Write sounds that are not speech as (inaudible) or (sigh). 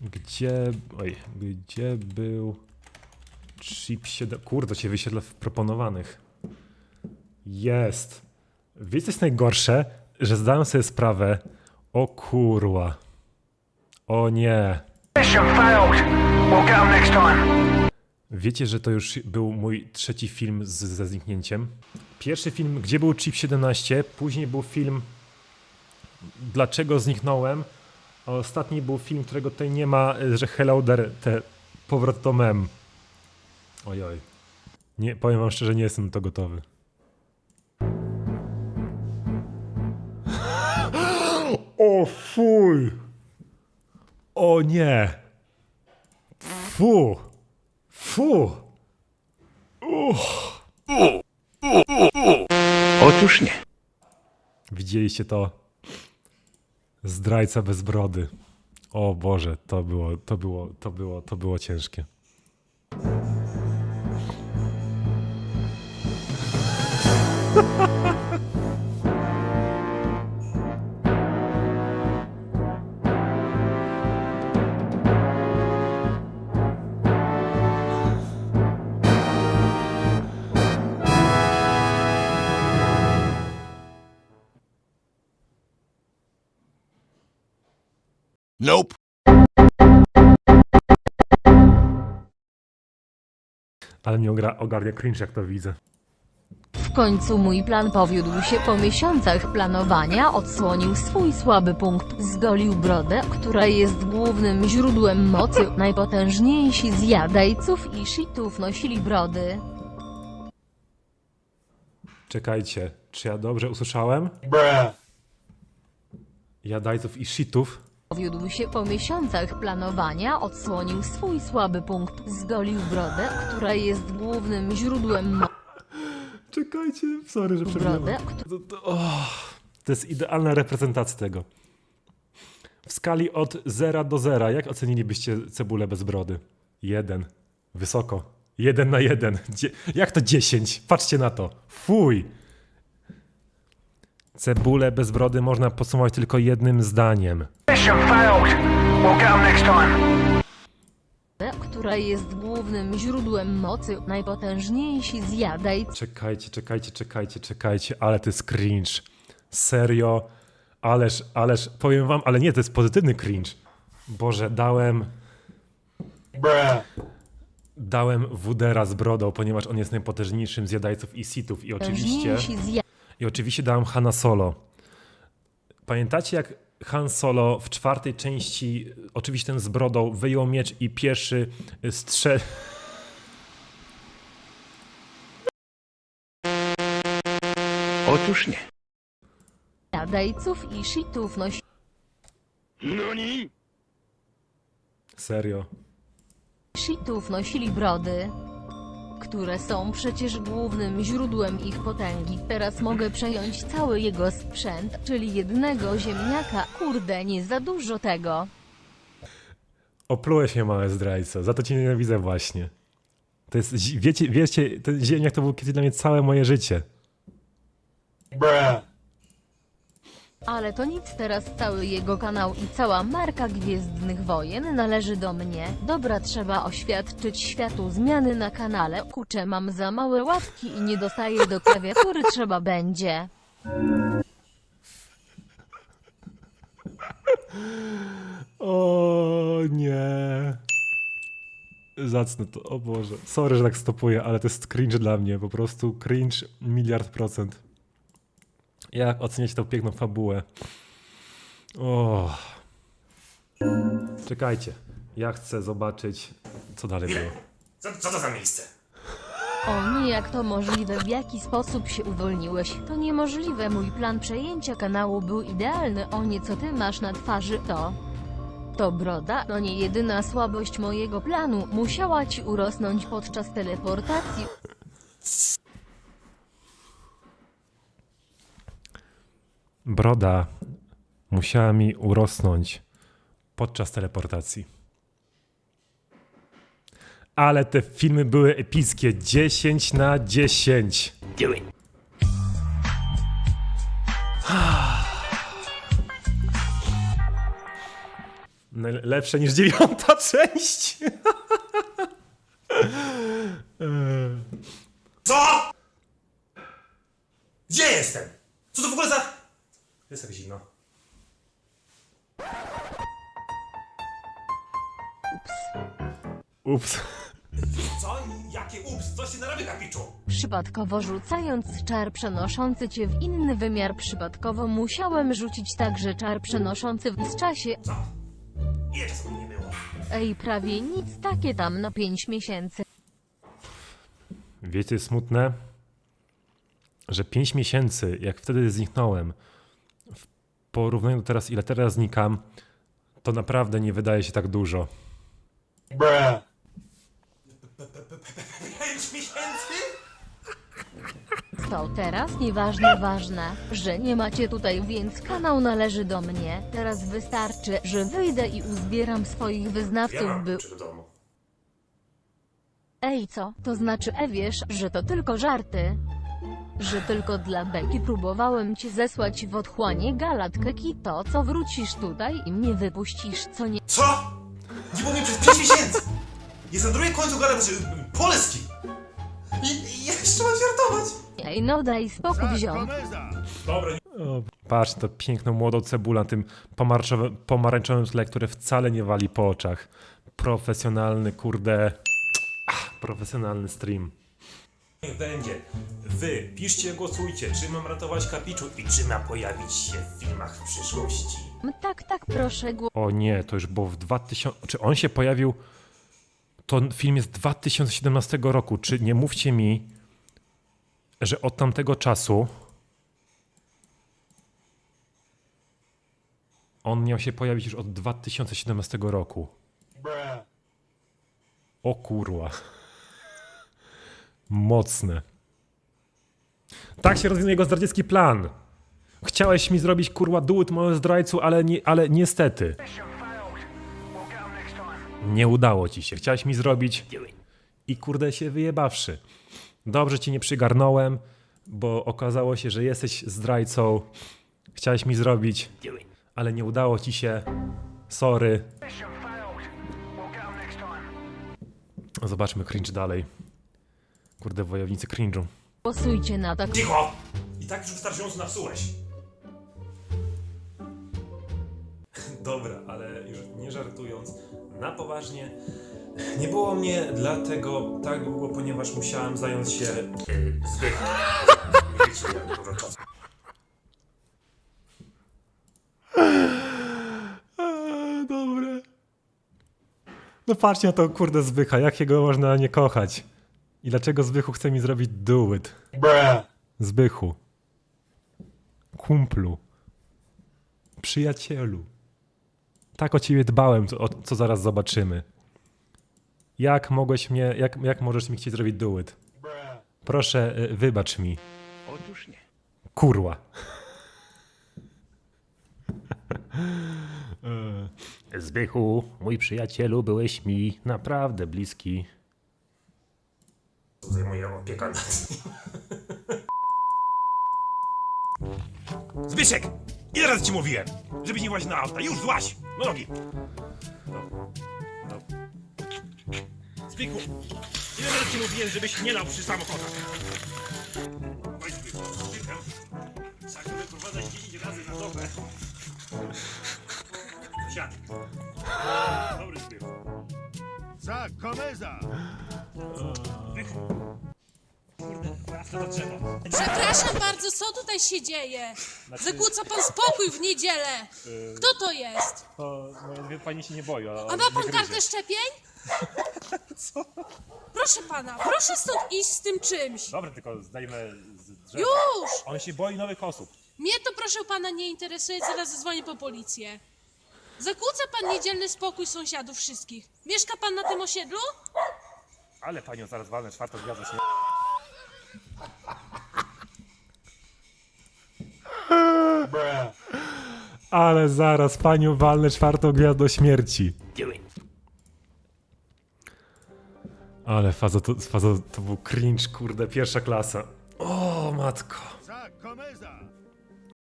Gdzie. Oj, gdzie był. Chip 7. Kurde, cię wyświetla w proponowanych. Jest. Wiecie, co jest najgorsze? Że zdałem sobie sprawę. O kurwa. O nie. Wiecie, że to już był mój trzeci film z, ze zniknięciem. Pierwszy film, gdzie był Chip 17, później był film Dlaczego zniknąłem, a ostatni był film, którego tutaj nie ma, y, że Hello There, te powrót to mem. Ojoj. Nie, powiem wam szczerze, nie jestem na to gotowy. O fuj! O nie! Fu! Fu! Otóż nie. Widzieliście to? Zdrajca bez brody. O Boże, to było, to było, to było, to było ciężkie. Nope. Ale mnie ogra- ogarnia cringe, jak to widzę. W końcu mój plan powiódł się po miesiącach planowania, odsłonił swój słaby punkt, zgolił brodę, która jest głównym źródłem mocy. Najpotężniejsi z jadajców i shitów nosili brody. Czekajcie, czy ja dobrze usłyszałem? Jadajców i shitów? Powiódł się po miesiącach planowania, odsłonił swój słaby punkt, zgolił brodę, która jest głównym źródłem. Czekajcie, sorry, że Brodę, przegrałem. To, to, oh, to jest idealna reprezentacja tego. W skali od 0 do 0, jak ocenilibyście cebulę bez brody? Jeden. Wysoko. Jeden na jeden. Dzie- jak to 10? Patrzcie na to. Fuj. Cebulę bez brody można podsumować tylko jednym zdaniem. Która jest głównym źródłem mocy. Najpotężniejsi z jadajców Czekajcie, czekajcie, czekajcie, czekajcie, ale to jest cringe. Serio, ależ, ależ, powiem wam, ale nie, to jest pozytywny cringe. Boże, dałem... Dałem Wudera z brodą, ponieważ on jest najpotężniejszym z jadajców i sitów i oczywiście... I oczywiście dałem Hanna Solo. Pamiętacie jak Han Solo w czwartej części, oczywiście ten z brodą, wyjął miecz i pierwszy strzel... Otóż nie. jadajców i shitów nosili Serio. shitów nosili brody, które są przecież głównym źródłem ich potęgi. Teraz mogę przejąć cały jego sprzęt, czyli jednego ziemniaka. Kurde, nie za dużo tego. Oplułeś mnie, małe zdrajco. Za to cię nienawidzę właśnie. To jest, wiecie, wiecie, ten ziemniak to był kiedyś dla mnie całe moje życie. Ale to nic, teraz cały jego kanał i cała marka Gwiezdnych Wojen należy do mnie. Dobra, trzeba oświadczyć światu zmiany na kanale. Kurczę, mam za małe łapki i nie dostaję do klawiatury, trzeba będzie. O nie. Zacne to, o Boże. Sorry, że tak stopuję, ale to jest cringe dla mnie. Po prostu cringe miliard procent. Jak oceniać tą piękną fabułę? O. Czekajcie. Ja chcę zobaczyć, co dalej było. Co, co to za miejsce? O nie, jak to możliwe, w jaki sposób się uwolniłeś? To niemożliwe, mój plan przejęcia kanału był idealny, o nie, co ty masz na twarzy, to... To broda, to nie jedyna słabość mojego planu, musiała ci urosnąć podczas teleportacji. (laughs) Broda musiała mi urosnąć podczas teleportacji. Ale te filmy były epickie. 10 na 10. Do it. (sighs) Lepsze niż dziewiąta (laughs) część. Ups. Co? Jakie ups? Co się narabia, kapiczu? Przypadkowo rzucając czar przenoszący cię w inny wymiar przypadkowo musiałem rzucić także czar przenoszący w czasie. Co? Ile czasu nie było? Ej, prawie nic takie tam na 5 miesięcy. Wiecie, smutne, że 5 miesięcy, jak wtedy zniknąłem, w porównaniu do teraz, ile teraz znikam, to naprawdę nie wydaje się tak dużo. Pięć miesięcy? To teraz nieważne ważne, że nie macie tutaj, więc kanał należy do mnie. Teraz wystarczy, że wyjdę i uzbieram swoich Ja wyznawców, mam by... klucze do domu. Ej, co? To znaczy, e wiesz, że to tylko żarty? Że tylko dla beki próbowałem cię zesłać w otchłanie galatkę to, co wrócisz tutaj i mnie wypuścisz, co nie... Co? Nie mnie przez 5 miesięcy! Jest na drugim końcu znaczy Polski! I, i jeszcze mam żartować! Ej, no daj spokój, ziom. Dobra, nie... O, patrz, to piękną młodą cebulę na tym pomarańczowym, pomarańczowym tle, które wcale nie wali po oczach. Profesjonalny, kurde... Ach, profesjonalny stream. Niech będzie. Wy piszcie, głosujcie, czy mam ratować kapiczu i czy ma pojawić się w filmach w przyszłości. Tak, tak, proszę, O nie, to już było w 2000... Czy on się pojawił... To film jest z 2017 roku. Czy nie mówcie mi, że od tamtego czasu on miał się pojawić już od 2017 roku. O kurwa. Mocne. Tak się rozwinął jego zdradziecki plan. Chciałeś mi zrobić kurwa duet małego zdrajcu, ale, nie, ale niestety. Nie udało ci się. Chciałeś mi zrobić i kurde się wyjebawszy. Dobrze ci nie przygarnąłem, bo okazało się, że jesteś zdrajcą. Chciałeś mi zrobić, ale nie udało ci się. Sorry. Zobaczmy cringe dalej. Kurde, wojownicy cringe'u. głosujcie na tak. Cicho! I tak już wystarczająco napsułeś. (laughs) Dobra, ale już nie żartując, na poważnie, nie było mnie dlatego tak długo, ponieważ musiałem zająć się jak dużo czasu. Dobre. No patrzcie na to kurde Zbycha, jakiego można nie kochać. I dlaczego Zbychu chce mi zrobić duet? Zbychu. Kumplu. Przyjacielu. Tak o ciebie dbałem, co, o, co zaraz zobaczymy. Jak mogłeś mnie, jak, jak możesz mi chcieć zrobić duet? Proszę, y, wybacz mi. Otóż nie. Kurła. (laughs) Zbychu, mój przyjacielu, byłeś mi naprawdę bliski. Zajmuje opieka nad nim. Zbyszek! Ile razy ci mówiłem, żebyś nie właził na auta? Już złaś! Nogi! No. No. Zbyku! Ile razy ci mówiłem, żebyś nie lał przy samochodach? Oj, Zbyku, Zbykę. Trzeba go wyprowadzać 10 razy na dobę. Siad. Dobry Zbyku. Za komeza! Kurde, Przepraszam bardzo, co tutaj się dzieje? Zakłóca pan spokój w niedzielę. Kto to jest? To no, pani się nie boi. A ma pan kartę szczepień? (laughs) Proszę pana, proszę stąd iść z tym czymś. Dobra, tylko zdajmy z drzewa. Już! On się boi nowych osób. Mnie to proszę pana nie interesuje, zaraz zadzwonię po policję. Zakłóca pan niedzielny spokój sąsiadów wszystkich. Mieszka pan na tym osiedlu? Ale panią zaraz walnę czwartą gwiazdę śmierci. Ale zaraz panią walnę czwartą gwiazdą śmierci. Ale faza to, faza to był cringe, kurde, pierwsza klasa. O, matko.